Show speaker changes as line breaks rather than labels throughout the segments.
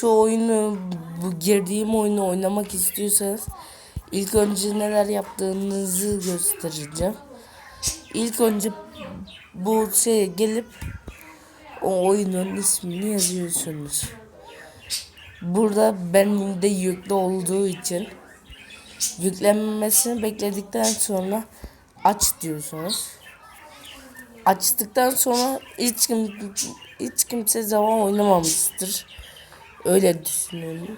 şu oyunu bu girdiğim oyunu oynamak istiyorsanız ilk önce neler yaptığınızı göstereceğim. İlk önce bu şeye gelip o oyunun ismini yazıyorsunuz. Burada benim de yüklü olduğu için yüklenmesini bekledikten sonra aç diyorsunuz. Açtıktan sonra hiç kim hiç kimse zaman oynamamıştır. Öyle düşünüyorum.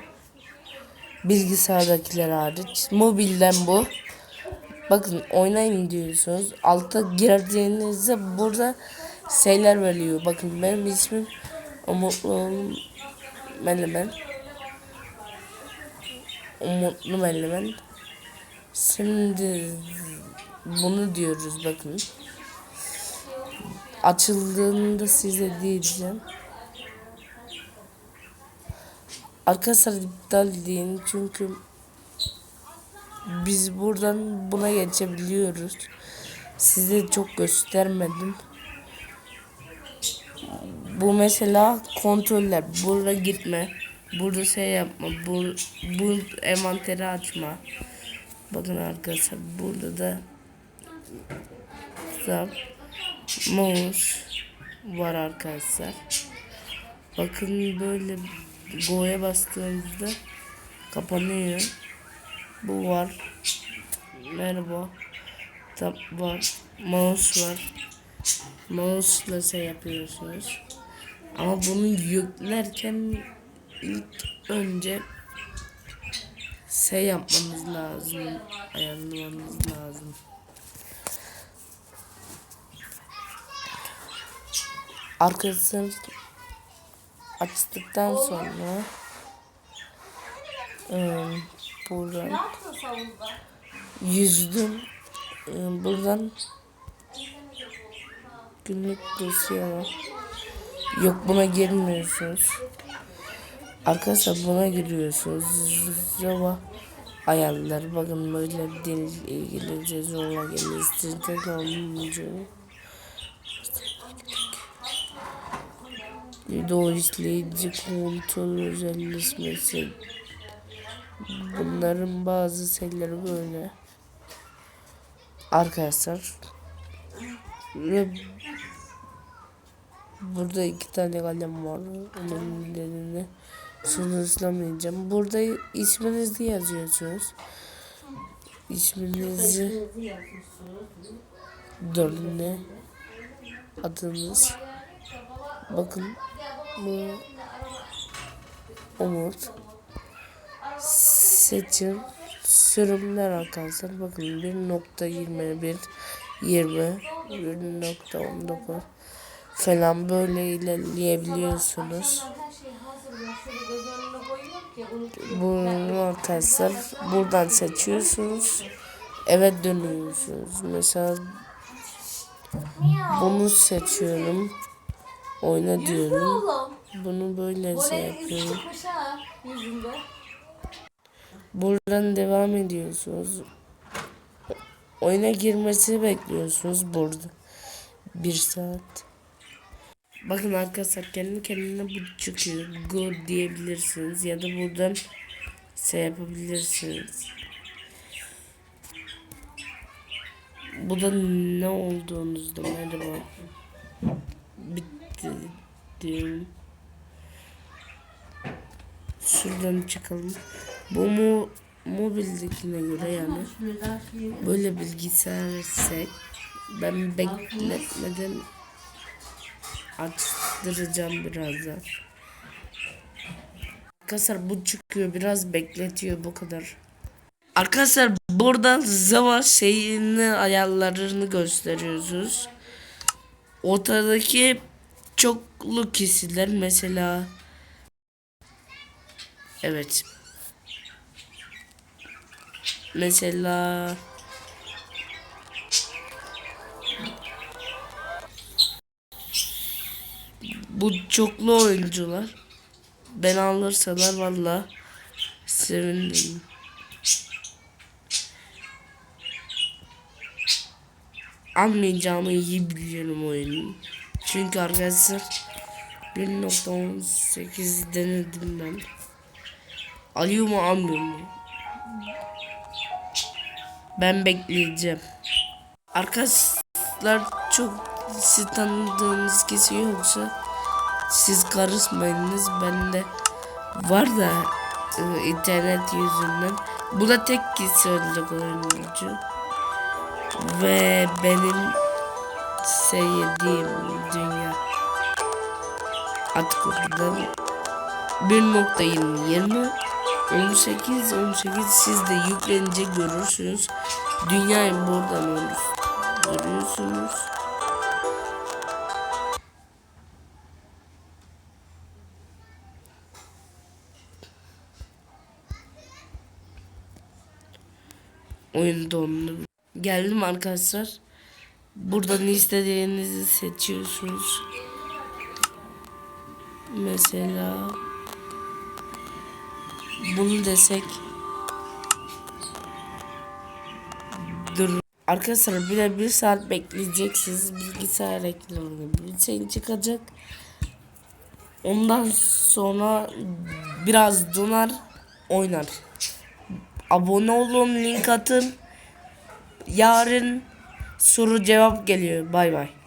Bilgisayardakiler hariç. Mobilden bu. Bakın oynayın diyorsunuz. Alta girdiğinizde burada şeyler veriyor. Bakın benim ismim Umutlu Menemen. Umutlu Menemen. Şimdi bunu diyoruz bakın. Açıldığında size diyeceğim. Arkadaşlar iptal deyin çünkü biz buradan buna geçebiliyoruz. Size çok göstermedim. Bu mesela kontroller. Burada gitme. Burada şey yapma. Bu, bu envanteri açma. Bakın arkadaşlar burada da zap, mouse var arkadaşlar. Bakın böyle go'ya bastığınızda kapanıyor. Bu var. Merhaba. Tab var. Mouse var. Mouse ile şey yapıyorsunuz. Ama bunu yüklerken ilk önce şey yapmanız lazım. Ayarlamanız lazım. Arkasını açtıktan sonra ıı, buradan yüzdüm Iı, buradan günlük dosya var. Yok buna girmiyorsunuz. Arkadaşlar buna giriyorsunuz. Java ayarlar. Bakın böyle dil ilgili cezonla geliştirecek olmayacak. İzleyici kontrol özelleşmesi. Bunların bazı şeyleri böyle. Arkadaşlar. Ve burada iki tane kalem var. Onun nedeni sınırlamayacağım. Burada isminizi yazıyorsunuz. İsminizi dönme adınız. Bakın bu Umut seçim sürümler arkadaşlar bakın 1.21 20 1.19 falan böyle ilerleyebiliyorsunuz. Bunu arkadaşlar buradan seçiyorsunuz. Evet dönüyorsunuz. Mesela bunu seçiyorum. Oyna diyorum.
Oğlum.
Bunu böyle şey
Oraya iz
yapıyorum.
çıkmış ha yüzünde.
Buradan devam ediyorsunuz. Oyuna girmesini bekliyorsunuz burada. Bir saat. Bakın arkadaşlar kendi kendine bu çıkıyor. Go diyebilirsiniz ya da buradan şey yapabilirsiniz. Bu da ne olduğunuzda merhaba. Bitti diyorum. Şuradan çıkalım. Bu mu mobildekine göre yani böyle bilgisayar set ben bekletmeden açtıracağım birazdan. Arkadaşlar bu çıkıyor biraz bekletiyor bu kadar. Arkadaşlar buradan zaman şeyini ayarlarını gösteriyorsunuz. Ortadaki çoklu kişiler mesela Evet. Mesela bu çoklu oyuncular ben alırsalar valla sevinirim. Almayacağımı iyi biliyorum oyunu. Çünkü arkadaşlar 1.18 denedim ben. Alıyor mu almıyor mu? Ben bekleyeceğim. Arkadaşlar çok siz tanıdığınız kişi yoksa siz karışmayınız. Bende var da e, internet yüzünden. Bu da tek kişilik oyuncu. Ve benim sevdiğim dünya. Artık oradan 1.20 18 18 siz de yüklenince görürsünüz. Dünyayı buradan. Görüyorsunuz. Oyun dondu. Geldim arkadaşlar. Buradan istediğinizi seçiyorsunuz. Mesela bunu desek Dur. Arkadaşlar bir de bir saat bekleyeceksiniz. Bilgisayar ekranı bir şey çıkacak. Ondan sonra biraz donar oynar. Abone olun, link atın. Yarın soru cevap geliyor. Bay bay.